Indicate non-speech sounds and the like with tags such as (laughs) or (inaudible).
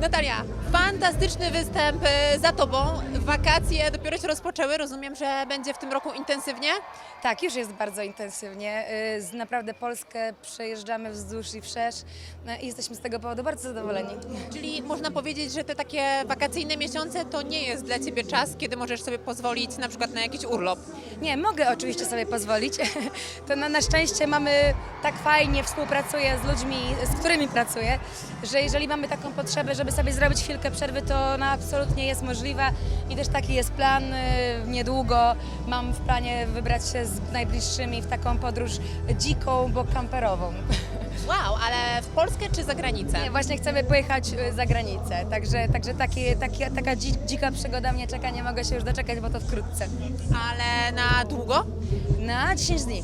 Natalia, fantastyczny występ y, za Tobą. Wakacje dopiero się rozpoczęły. Rozumiem, że będzie w tym roku intensywnie. Tak, już jest bardzo intensywnie. Z naprawdę Polskę przejeżdżamy wzdłuż i wszerz no i jesteśmy z tego powodu bardzo zadowoleni. Czyli można powiedzieć, że te takie wakacyjne miesiące to nie jest dla Ciebie czas, kiedy możesz sobie pozwolić na przykład na jakiś urlop. Nie, mogę oczywiście sobie pozwolić. (laughs) To na, na szczęście mamy tak fajnie, współpracuję z ludźmi, z którymi pracuję, że jeżeli mamy taką potrzebę, żeby sobie zrobić chwilkę przerwy, to ona absolutnie jest możliwa i też taki jest plan. y, Niedługo mam w planie wybrać się z najbliższymi w taką podróż dziką, bo kamperową. (laughs) Wow, ale w Polskę czy za granicę? Nie, właśnie chcemy pojechać y, za granicę, także, także takie, takie, taka dzi- dzika przygoda mnie czeka, nie mogę się już doczekać, bo to wkrótce. Ale na długo? Na 10 dni.